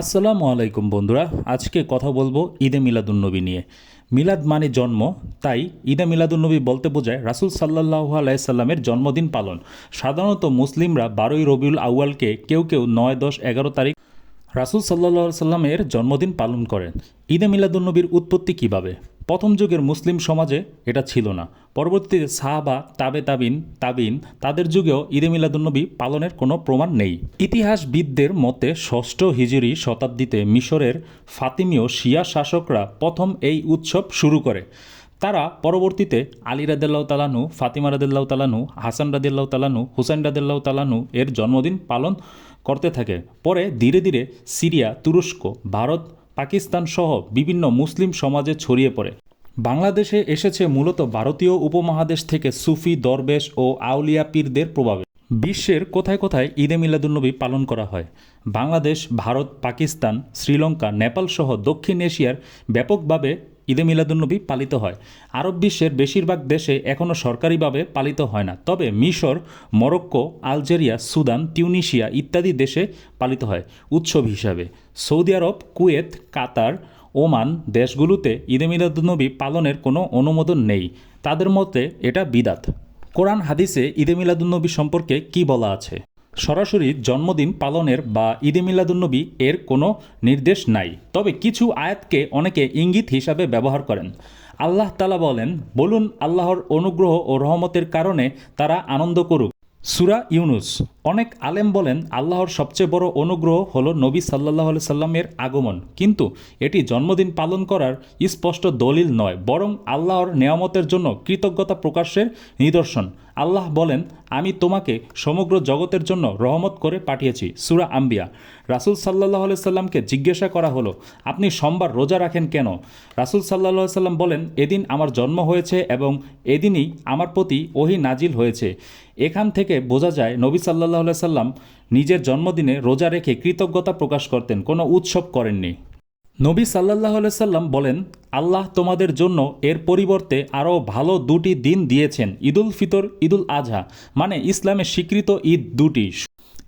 আসসালামু আলাইকুম বন্ধুরা, আজকে কথা বলব ঈদে মিলাদুন্নবী নিয়ে। মিলাদ মানে জন্ম, তাই ঈদে মিলাদুন্নবী বলতে বোঝায় রাসুল সাল্লাহ আলাইসাল্লামের জন্মদিন পালন। সাধারণত মুসলিমরা বারোই রবিউল আউয়ালকে কেউ কেউ নয়, দশ, এগারো তারিখ রাসুল সাল্লাহ সাল্লামের জন্মদিন পালন করেন। ঈদে মিলাদুন্নবীর উৎপত্তি কীভাবে? প্রথম যুগের মুসলিম সমাজে এটা ছিল না। পরবর্তীতে সাহাবা, তাবে তাবিন তাবিন, তাদের যুগেও ঈদে মিলাদুন্নবী পালনের কোনো প্রমাণ নেই। ইতিহাসবিদদের মতে ষষ্ঠ হিজুরি শতাব্দীতে মিশরের ফাতিমীয় শিয়া শাসকরা প্রথম এই উৎসব শুরু করে। তারা পরবর্তীতে আলী রাদেল্লাহ তালানু ফাতিমা রাদেল্লাহ তালানু হাসান রাদিল্লাহ তালানু হুসাইন রাদেল্লাহ তালানু এর জন্মদিন পালন করতে থাকে। পরে ধীরে ধীরে সিরিয়া, তুরস্ক, ভারত পাকিস্তান সহ বিভিন্ন মুসলিম সমাজে ছড়িয়ে পড়ে। বাংলাদেশে এসেছে মূলত ভারতীয় উপমহাদেশ থেকে সুফি, দরবেশ ও আউলিয়া পীরদের প্রভাবে। বিশ্বের কোথায় কোথায় ঈদে মিলাদুন্নবী পালন করা হয়? বাংলাদেশ, ভারত, পাকিস্তান, শ্রীলঙ্কা, নেপাল সহ দক্ষিণ এশিয়ার ব্যাপকভাবে ঈদে মিলাদুন্নবী পালিত হয়। আরব বিশ্বের বেশিরভাগ দেশে এখনও সরকারিভাবে পালিত হয় না। তবে মিশর, মরক্কো, আলজেরিয়া, সুদান তিউনিশিয়া ইত্যাদি দেশে পালিত হয় উৎসব হিসাবে। Saudi Arab, Kuwait, Qatar, Oman দেশগুলোতে ঈদে মিলাদুন্নবী পালনের কোনো অনুমোদন নেই। তাদের মতে এটা বিদাত। কোরআন হাদিসে ঈদে মিলাদুন্নবী সম্পর্কে কি বলা আছে? সরাসরি জন্মদিন পালনের বা ঈদে মিলাদুন্নবী এর কোনো নির্দেশ নাই। তবে কিছু আয়াতকে অনেকে ইঙ্গিত হিসাবে ব্যবহার করেন। আল্লাহ তালা বলেন, বলুন, আল্লাহর অনুগ্রহ ও রহমতের কারণে তারা আনন্দ করুক। সুরা ইউনুস। অনেক আলেম বলেন, আল্লাহর সবচেয়ে বড় অনুগ্রহ হলো নবী সাল্লাহ সাল্লামের আগমন। কিন্তু এটি জন্মদিন পালন করার স্পষ্ট দলিল নয়, বরং আল্লাহর নেয়ামতের জন্য কৃতজ্ঞতা প্রকাশের নিদর্শন। আল্লাহ বলেন, আমি তোমাকে সমগ্র জগতের জন্য রহমত করে পাঠিয়েছি। সুরা আম্বিয়া। রাসুল সাল্লাহ সাল্লামকে জিজ্ঞাসা করা হলো, আপনি সোমবার রোজা রাখেন কেন? রাসুল সাল্লাহ সাল্লাম বলেন, এদিন আমার জন্ম হয়েছে এবং এদিনই আমার প্রতি ওহি নাজিল হয়েছে। এখান থেকে বোঝা যায়, নবী সাল্লাহ সাল্লাম নিজের জন্মদিনে রোজা রেখে কৃতজ্ঞতা প্রকাশ করতেন, কোনো উৎসব করেননি। নবী সাল্লাহ সাল্লাম বলেন, আল্লাহ তোমাদের জন্য এর পরিবর্তে আরও ভালো দুটি দিন দিয়েছেন, ঈদুল ফিতর, ঈদুল আজহা মানে ইসলামের স্বীকৃত ঈদ দুটি।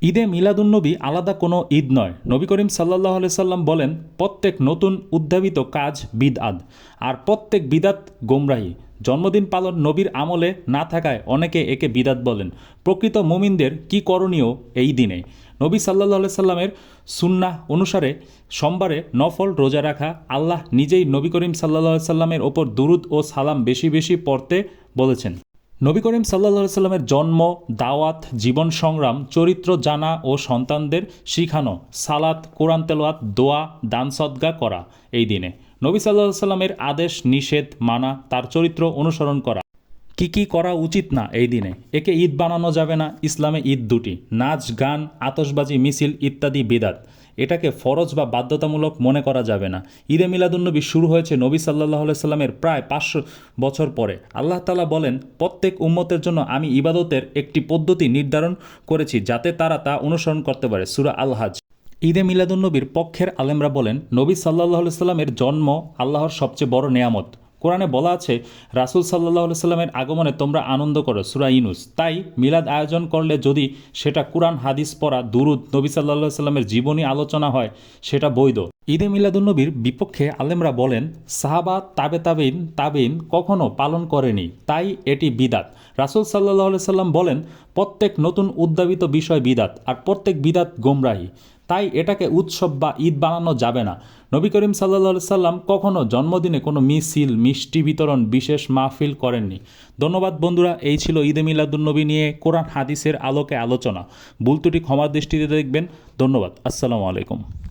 ঈদে মিলাদুন্নবী আলাদা কোনো ঈদ নয়। নবী করিম সাল্লাহ সাল্লাম বলেন, প্রত্যেক নতুন উদ্ভাবিত কাজ বিদ আদ আর প্রত্যেক বিদাত গোমরাহী। জন্মদিন পালন নবীর আমলে না থাকায় অনেকে একে বিদাত বলেন। প্রকৃত মুমিনদের কি করণীয় এই দিনে? নবী সাল্লাহ সাল্লামের সুন্নাহ অনুসারে সোমবারে নফল রোজা রাখা, আল্লাহ নিজেই নবী করিম সাল্লা সাল্লামের ওপর দুরুদ ও সালাম বেশি বেশি পড়তে বলেছেন। নবী করিম সাল্লা সাল্লামের জন্ম, দাওয়াত, জীবন সংগ্রাম, চরিত্র জানা ও সন্তানদের শিখানো, সালাত, কোরআন তেলোয়াত দোয়া, দান সদ্গা করা এই দিনে। নবী সাল্লাহ সাল্লামের আদেশ, নিষেধ, মানা, তার চরিত্র অনুসরণ করা। কি কি করা উচিত না এই দিনে? একে ঈদ বানানো যাবে না, ইসলামে ঈদ দুটি। নাচ, গান আতসবাজি মিছিল ইত্যাদি বিদাত। এটাকে ফরজ বা বাধ্যতামূলক মনে করা যাবে না। ঈদে মিলাদুন্নবী শুরু হয়েছে নবী সাল্লাহ সাল্লামের প্রায় পাঁচশো বছর পরে। আল্লাহ তালা বলেন, প্রত্যেক উম্মতের জন্য আমি ইবাদতের একটি পদ্ধতি নির্ধারণ করেছি যাতে তারা তা অনুসরণ করতে পারে। সুরা আলহাজ। ঈদে মিলাদুন্নবীর পক্ষের আলেমরা বলেন, নবী সাল্লাহ সাল্লামের জন্ম আল্লাহর সবচেয়ে বড় নেয়ামত। কোরআনে বলা আছে, রাসুল সাল্লাহ সাল্লামের আগমনে তোমরা আনন্দ করো সুরা ইনুস তাই মিলাদ আয়োজন করলে যদি সেটা কোরআন, হাদিস পড়া, দুরুদ, নবী সাল্লাহ সাল্লামের জীবনী আলোচনা হয়, সেটা বৈধ। ঈদে মিলাদুন্নবীর বিপক্ষে আলেমরা বলেন, সাহাবা, তাবে তাবিন তাবিন কখনো পালন করেনি, তাই এটি বিদাত। রাসুল সাল্লাহ সাল্লাম বলেন, প্রত্যেক নতুন উদ্যাবিত বিষয় বিদাত, আর প্রত্যেক বিদাত গোমরাহী। তাই এটাকে উৎসব বা ঈদ বানানো যাবে না। নবী করিম সাল্লা সাল্লাম কখনও জন্মদিনে কোনো মিছিল, মিষ্টি বিতরণ, বিশেষ মাহফিল করেননি। ধন্যবাদ বন্ধুরা, এই ছিল ঈদে মিলাদুলনবী নিয়ে কোরআন হাদিসের আলোকে আলোচনা। বুলতুটি ক্ষমার দৃষ্টিতে দেখবেন। ধন্যবাদ। আসসালামু আলাইকুম।